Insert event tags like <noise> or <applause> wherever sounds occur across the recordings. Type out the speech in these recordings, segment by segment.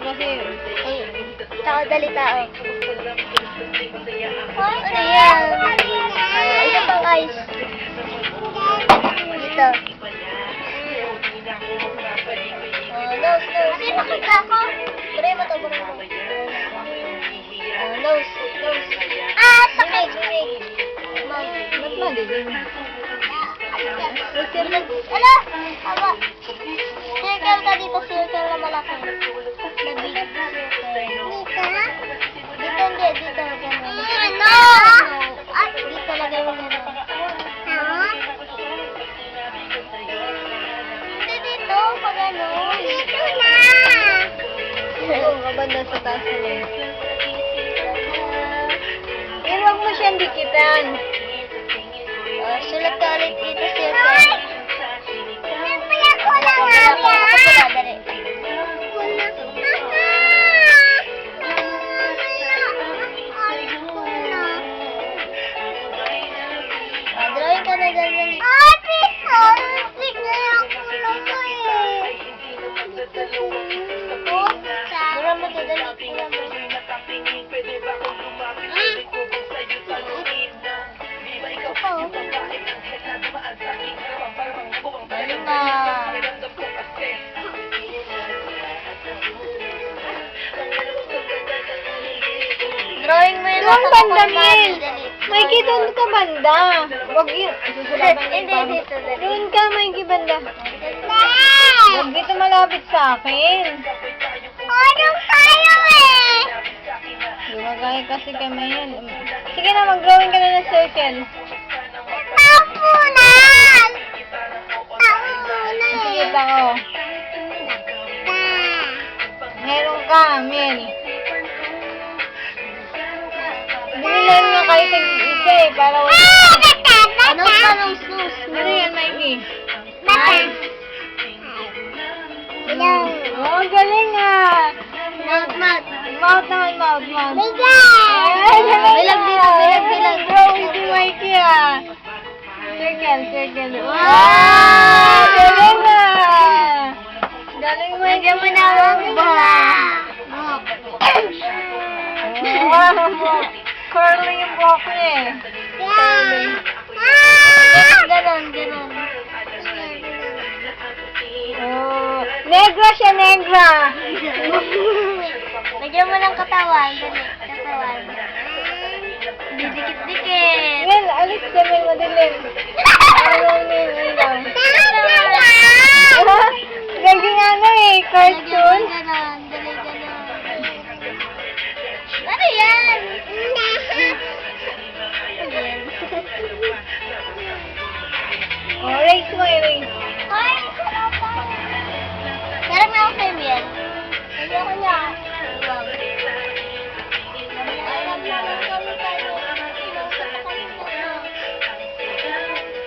kasi. Tao dali tao. Ano yan? Ah, isa pang ice. Dito. Oh, nose, nose. Ano yung nakita ko? Bure mo to, bure mo. Oh, nose, nose. Ah, sakit. Bumig, Ba't? Circle. Ano? Tama. Circle ka dito, circle na malaki. Kabanda sa taas na yun. Pero huwag mo siyang dikitan. Uh, sulat doon ka banda. Huwag yun. Hindi, dito, dali. Doon ka, Mikey, banda. Huwag dito malapit sa akin. Anong tayo eh? Gumagaya kasi kami yan. Sige na, mag-drawing ka na ng circle. Tapunan! Tapunan Sige, tako. Meron ka, Mil. Binilan nga kayo sa eh, para wala. Ano ka nung sus? Ano yan, Mikey? Bata. Bilang. Oh, galing ah. Mouth, mouth. Mouth naman, mouth, mouth. Ay, galing Bilang ah. dito, bilang, bilang. Drawing si Mikey ah. Circle, circle. Wow! Wow! Galing ah. Galing Mikey. Lagyan mo na ang ba? Wow! <coughs> Curly yung buhok niya eh. Yeah. Ah! Ganon, ganon. Oh, negra siya, negra. <laughs> Lagyan mo ng katawan. Dali, katawan. Didikit-dikit. Mel, alis ka, Mel, madilim. Ano, Mel, ilaw. <laughs> Ah, Gaging ano eh, cartoon. Ganon, dali, ganon. Ano yan? Oh, race mo, erase. Ay, Meron na ako sa yan. Ayoko niya. Wow. Alam na lang kami tayo.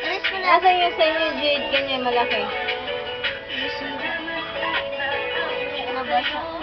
Alis mo na. Asan yung sa inyo, Jade? Ganyan, malaki. Nabasa. Ano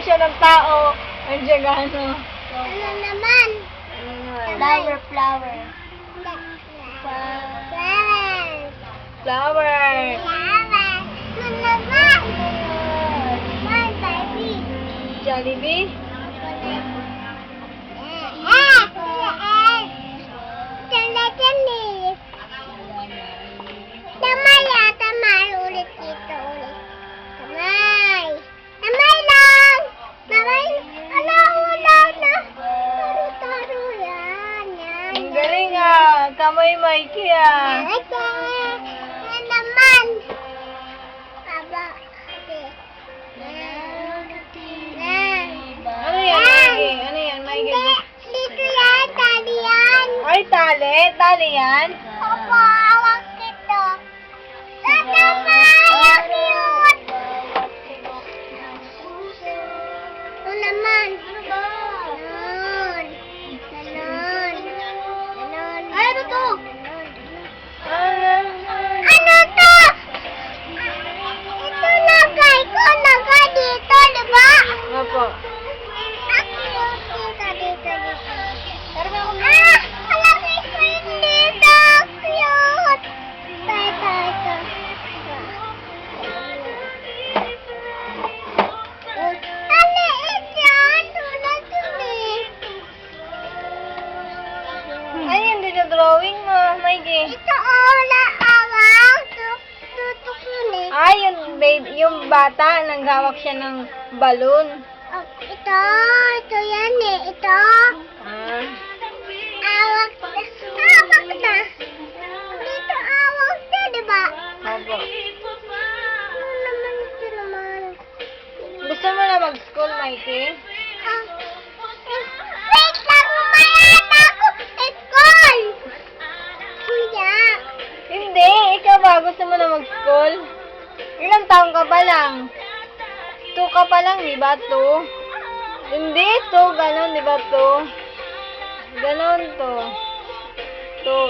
Gumagro siya ng tao. Ang ano. Ano naman? Flower, flower. Flower. Flower. Jollibee? Tamay Kamay Mikey ah. Ate, yan naman. Aba, ate. Ano yan, Mikey? Ano yan, Mikey? Dito yan, tali yan. Ay, tali. Tali yan. Drawing mo, Mikey. Ito, naawang. Tutok yun eh. Ay, yung, babe, yung bata, nanggawak siya ng balon. Oh, ito, ito yan eh. Ito. Ah. Awak na. Awak na. Dito awak na, di ba? Opo. Ano naman ito naman? Gusto mo na mag-school, Mikey? Ba? Gusto mo na mag-school? Ilang taong ka pa lang? Two ka pa lang, di ba? Two? Hindi, two. Ganon, di ba? Two? Ganon to. Two.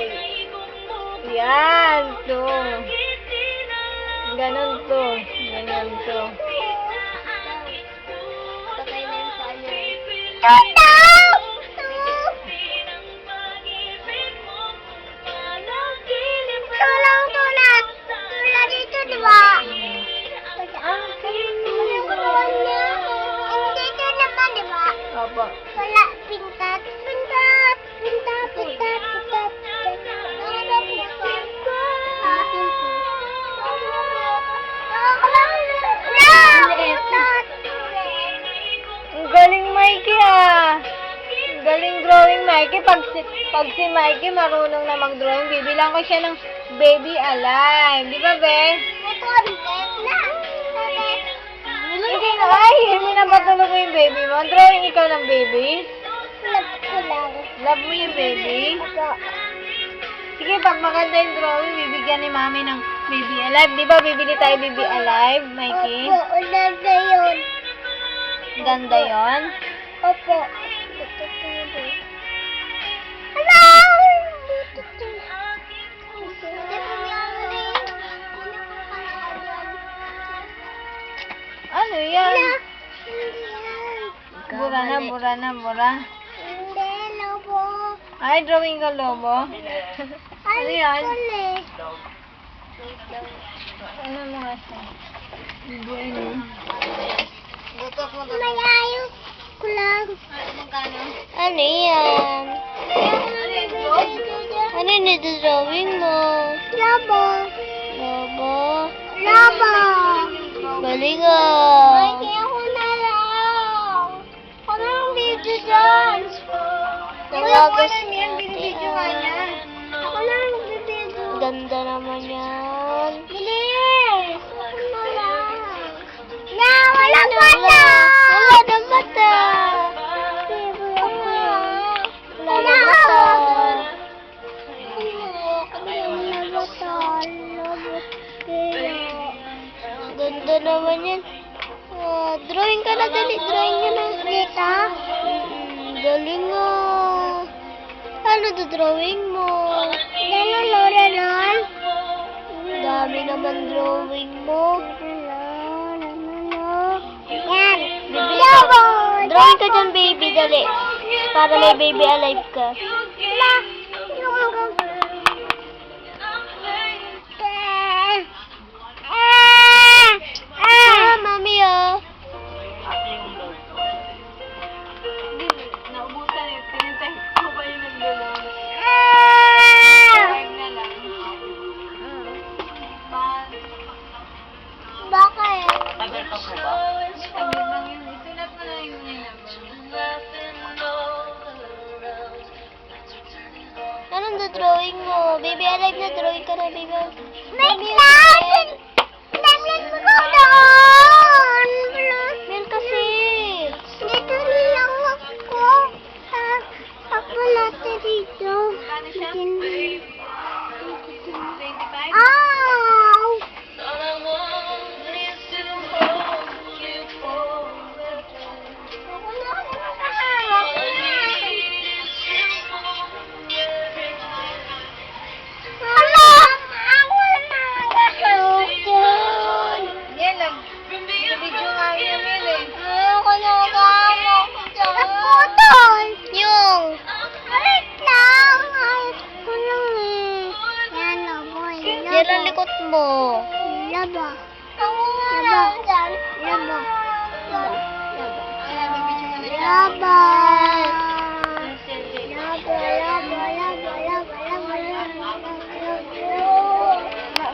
Yan, two. Ganon to. Ganon to. Patay na yung paa niya. Marunong na mag-drawing, bibilang ko siya ng baby alive. Di ba, be? Ito, pintat na. Hindi na, ay, hindi na matulog mo yung baby mo. Drawing ikaw ng baby. Love ko lang. Love mo yung baby. Sige, pag maganda yung drawing, bibigyan ni mami ng baby alive. Di ba, bibili tayo baby alive, Mikey? Opo, ulan na yun. Ganda yon. Opo. Hello! Ano yan? Yan. Bura na, bura na, bura. Hindi, lobo. Ay, drawing ka lobo. Ay, Ano yan? uli. Ano mo nga siya? Ano. May ayos ko lang. Ano yan? Ano? Ano yung drawing mo? Lobo. Lobo. Lobo. Galing Ay, kaya na lang. Ako na lang video dyan. Nawagas yan, binibidyo ka niya. Ako na lang video. Ganda naman yan. Bilis! Ako na lang. Na, wala mata! Wala na mata. Ganda naman yan. Ah, drawing ka na dali. Drawing ka na. Dito? Mm, galing ah. Ano to drawing mo? Ganon, Laura, Lon. Dami naman drawing mo. Yan. Lobo. Drawing ka dyan, baby, dali. Para may baby alive ka. La. Alive na drawing ka na. May cloud!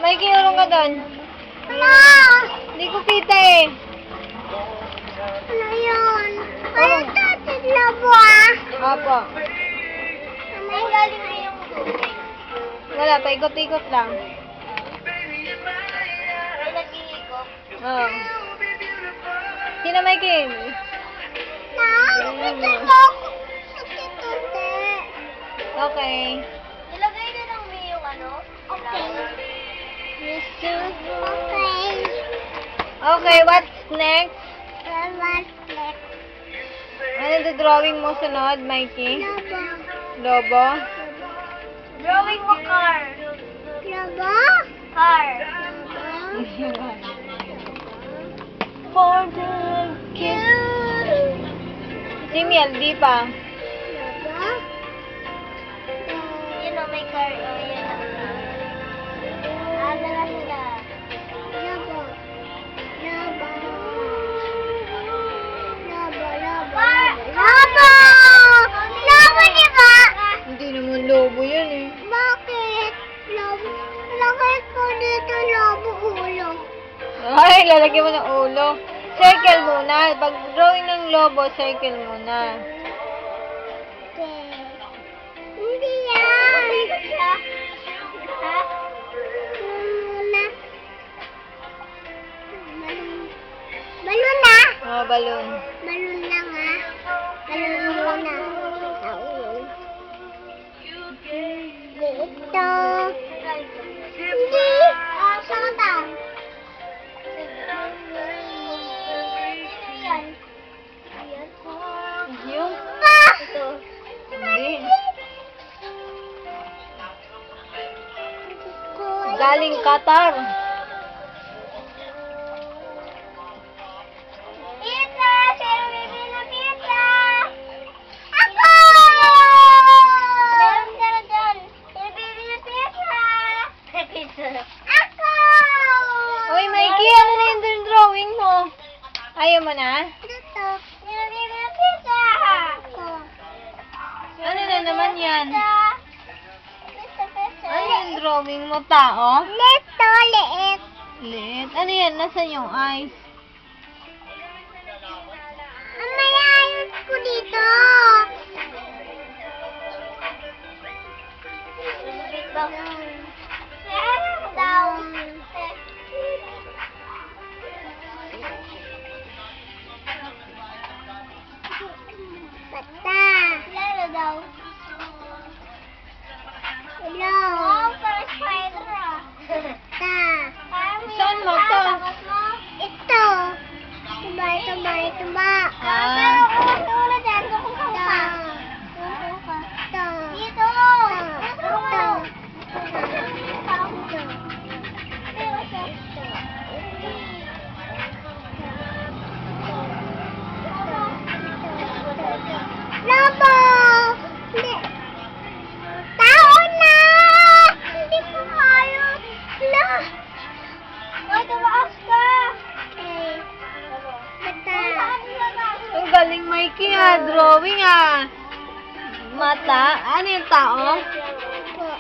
May kinulong ka doon. Hala! Hindi ko kita eh. Ano yun? Ano tatid na buwa? Opo. May galing na yung tubig. Wala, paikot-ikot lang. May nag-iikot. Oo. Sino may kin? Mo ako. Okay. Nilagay na lang mo yung ano? Okay. Okay. Okay, what's next? What's next? Ano the drawing mo sunod, Mikey? Laba. Lobo? Drawing mo car. Laba? Car. For the Cute. Si Miel, di pa. Yun o, may car. O, yun. Ano na sila? Laba. Laba. Laba, laba. Laba! Laba, di ba? Hindi naman lobo yan eh. Bakit? Laba. Bakit po dito labo ulo? Ay, lalagyan mo ng ulo. Circle muna. Pag drawing ng lobo, circle muna. Okay. Hindi yan. Ha? Muna. Balon. Balon na. Oh, balloon. Balon lang ha. Balon muna. Taon. Galing Qatar. Ano yung tao? Po.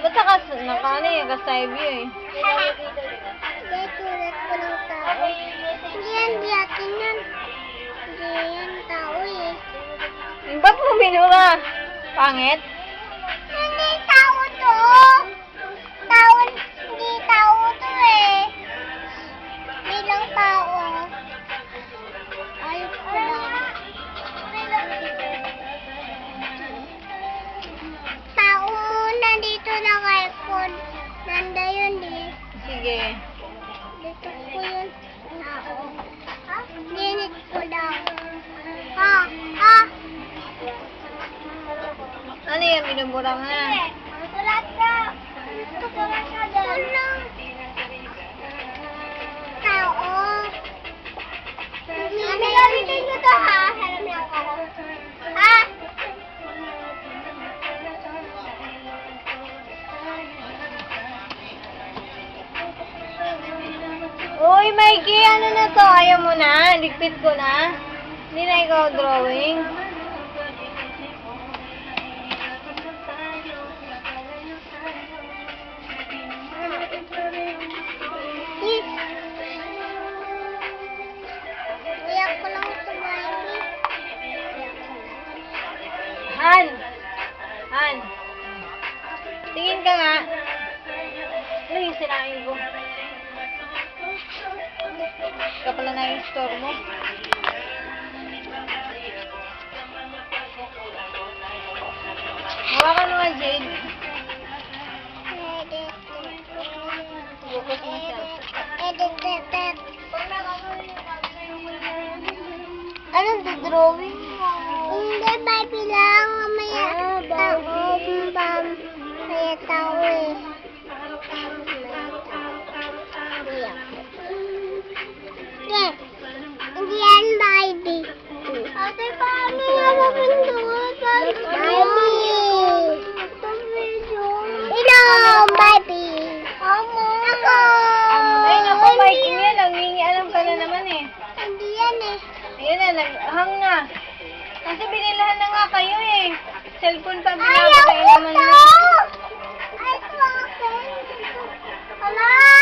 Ba't naka, naka ano yung view, eh? Hindi, tulad ko ng tao. Hindi yan, di atin yan. Hindi yan tao eh. Ba't mo binura? Pangit? Hindi tao dito naka-iPhone. Nanda yun eh. Sige. Dito ko yun. Dinit ko daw. Ha? Ha? Ano yan, binubura mo na? Sulat ka. Sulat ka doon. Tao. Ano gamitin ko to ha? Ako. Ha? Uy, Mikey, ano na to? Ayaw mo na? Ligpit ko na? Hindi na ikaw drawing? Han! Han! Tingin ka nga. Ano yung sinain ko? Ikaw pala na yung store mo. Hawakan mo nga, Jade. Focus mo siya. Anong drawing mo? Hindi, baby lang. Mamaya ah. Kaya tao eh. Ate, paano nga mapindot? Mami! Inom, baby! Amo! Ako! Ay, naku, ano parking yan. Nangingi alam ka na naman eh. Hindi yan eh. Ayan na, naghang na. Kasi binilahan na nga kayo eh. Cellphone pa binabakain naman na. Ayaw ito! Ay, ito! Alam!